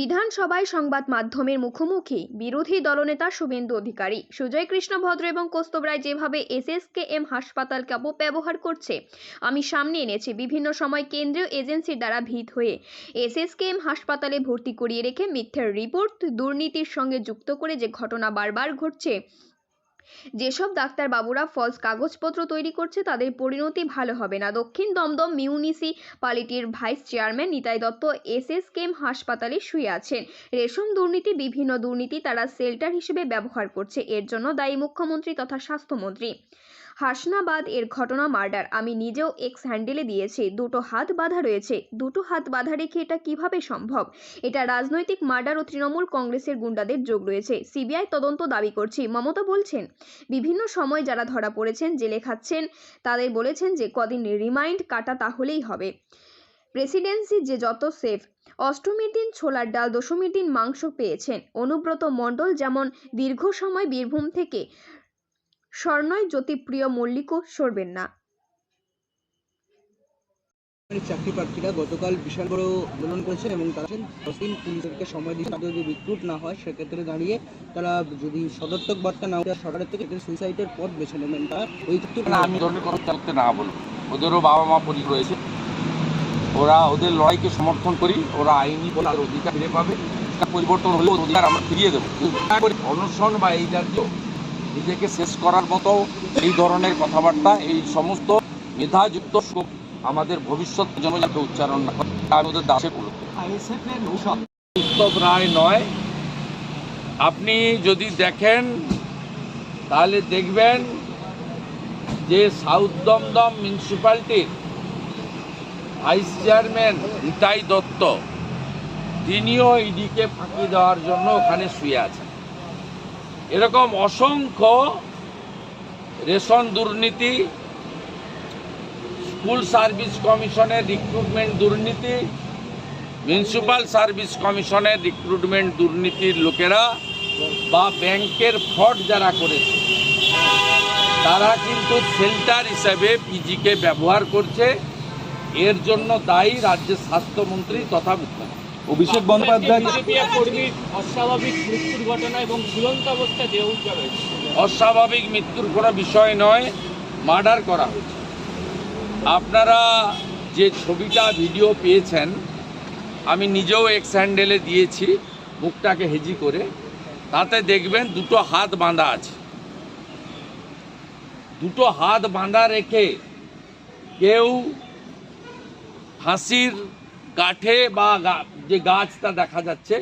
বিধানসভায় সংবাদ মাধ্যমের মুখোমুখি বিরোধী দলনেতা শুভেন্দু অধিকারী। সুজয় কৃষ্ণ ভদ্র এবং কৌস্তব রায় যেভাবে এসএসকেএম হাসপাতালকে অপব্যবহার করছে, আমি সামনে এনেছি। বিভিন্ন সময় কেন্দ্রীয় এজেন্সির দ্বারা ভিত হয়ে এসএসকেএম হাসপাতালে ভর্তি করিয়ে রেখে মিথ্যার রিপোর্ট দুর্নীতির সঙ্গে যুক্ত করে যে ঘটনা বারবার ঘটছে যেসব ডাক্তারবাবুরা ফলস কাগজপত্র তৈরি করছে, তাদের পরিণতি ভালো হবে না। দক্ষিণ Dumdum মিউনিসিপালিটির vice chairman Nitai Dutta S S K M হাসপাতালে শুয়ে আছেন। রেশম দুর্নীতি, বিভিন্ন দুর্নীতি তারা সেল্টার হিসেবে ব্যবহার করছে। এর জন্য দায়ী মুখ্যমন্ত্রী তথা স্বাস্থ্যমন্ত্রী। হাসনাবাদ এর ঘটনা মার্ডার। আমি নিজেও এক্স হ্যান্ডেলে দিয়েছি। দুটো হাত বাঁধা রয়েছে। দুটো হাত বাঁধা রেখে এটা কীভাবে সম্ভব? এটা রাজনৈতিক মার্ডার ও তৃণমূল কংগ্রেসের গুন্ডাদের যোগ রয়েছে। সিবিআই তদন্ত দাবি করছি। মমতা বলছেন, বিভিন্ন সময় যারা ধরা পড়েছেন, জেলে খাচ্ছেন, তাদের বলেছেন যে কদিন রিমাইন্ড কাটা তাহলেই হবে। প্রেসিডেন্সি যে যত সেফ। অষ্টমীর দিন ছোলার ডাল, দশমীর দিন মাংস পেয়েছেন। অনুব্রত মণ্ডল যেমন দীর্ঘ সময় বীরভূম থেকে স্বর্ণয় জ্যোতিপ্রিয় মল্লিকও সরবেন না। চাকরি প্রার্থীরা গতকাল বিশাল বড় আন্দোলন করেছেন এবং তারা দশ দিন পুলিশদেরকে সময় দিয়েছে তাদের যদি রিক্রুট না হয় সেক্ষেত্রে দাঁড়িয়ে তারা যদি সদর্থক বার্তা না দেয় সরকারের থেকে সুইসাইডের পথ বেছে নেবেন তারা। ওই না আমি ধরনের কথা চালাতে না বলব। ওদেরও বাবা মা পরি রয়েছে। ওরা ওদের লড়াইকে সমর্থন করি ওরা আইনি বলে তার অধিকার ফিরে পাবে। পরিবর্তন হলে অধিকার আমরা ফিরিয়ে দেবো। অনশন বা এই জাতীয় নিজেকে শেষ করার মতো এই ধরনের কথাবার্তা এই সমস্ত মেধাযুক্ত শোক আমাদের ভবিষ্যৎ জন্য যাতে উচ্চারণ না করে। তার মধ্যে দাসে করল উত্তব রায় নয়। আপনি যদি দেখেন তাহলে দেখবেন যে সাউথ দমদম মিউনিসিপ্যালিটির ভাইস চেয়ারম্যান নিতাই দত্ত তিনিও ইডিকে ফাঁকি দেওয়ার জন্য ওখানে শুয়ে আছেন। এরকম অসংখ্য রেশন দুর্নীতি, স্কুল সার্ভিস কমিশনের রিক্রুটমেন্ট দুর্নীতি মিউনিসিপাল সার্ভিস কমিশনের রিক্রুটমেন্ট দুর্নীতির লোকেরা বা ব্যাংকের ফ্রড যারা করেছে, তারা কিন্তু সেন্টার হিসাবে পিজিকে ব্যবহার করছে। এর জন্য দায়ী রাজ্যের স্বাস্থ্যমন্ত্রী তথা মুখ্যমন্ত্রী। অভিষেক বন্দ্যোপাধ্যায় অস্বাভাবিক মৃত্যুর ঘটনা এবং ঝুলন্ত অবস্থা দেহ অস্বাভাবিক মৃত্যুর কোনো বিষয় নয় মার্ডার করা হয়েছে। আপনারা যে ছবিটা ভিডিও পেয়েছেন আমি নিজেও এক্স হ্যান্ডেলে দিয়েছি মুখটাকে হেজি করে। তাতে দেখবেন দুটো হাত বাঁধা আছে। দুটো হাত বাঁধা রেখে কেউ ফাঁসির কাঠে বা যে গাছটা দেখা যাচ্ছে,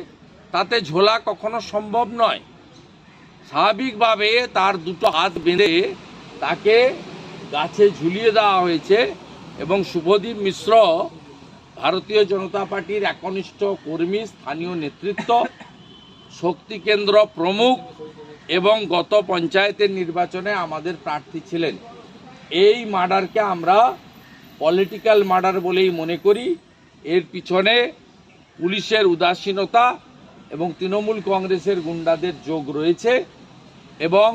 তাতে ঝোলা কখনো সম্ভব নয়। স্বাভাবিকভাবে তার দুটো হাত বেঁধে তাকে গাছে ঝুলিয়ে দেওয়া হয়েছে এবং শুভদীপ মিশ্র, ভারতীয় জনতা পার্টির একনিষ্ঠ কর্মী, স্থানীয় নেতৃত্ব, শক্তি কেন্দ্র প্রমুখ এবং গত পঞ্চায়েতের নির্বাচনে আমাদের প্রার্থী ছিলেন। এই মার্ডারকে আমরা পলিটিক্যাল মার্ডার বলেই মনে করি। এর পিছনে পুলিশের উদাসীনতা এবং তৃণমূল কংগ্রেসের গুন্ডাদের যোগ রয়েছে এবং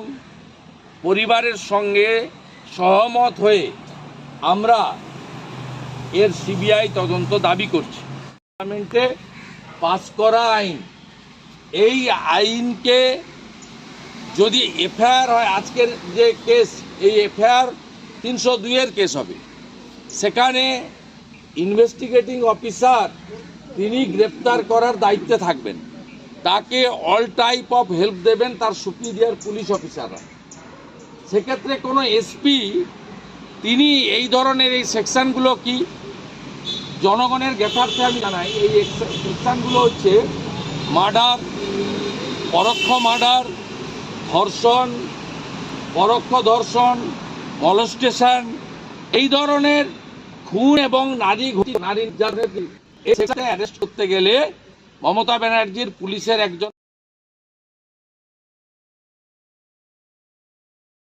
পরিবারের সঙ্গে সহমত হয়ে আমরা এর সিবিআই তদন্ত দাবি করছি। পার্লামেন্টে পাস করা আইন, এই আইনকে যদি এফআইআর হয়, আজকের যে কেস, এই এফআইআর তিনশো দুইয়ের কেস হবে। সেখানে ইনভেস্টিগেটিং অফিসার তিনি গ্রেপ্তার করার দায়িত্বে থাকবেন। তাকে অল টাইপ অফ হেল্প দেবেন তার সুপিরিয়ার পুলিশ অফিসাররা সেক্ষেত্রে কোনো এসপি তিনি এই ধরনের এই সেকশনগুলো কি? জনগণের জ্ঞাতার্থে আমি জানাই, এই সেকশনগুলো হচ্ছে মার্ডার পরোক্ষ মার্ডার ধর্ষণ, পরোক্ষ ধর্ষণ মলস্টেশন এই ধরনের খুন এবং নারী ঘটি নারী অ্যারেস্ট করতে গেলে মমতা ব্যানার্জির পুলিশের একজন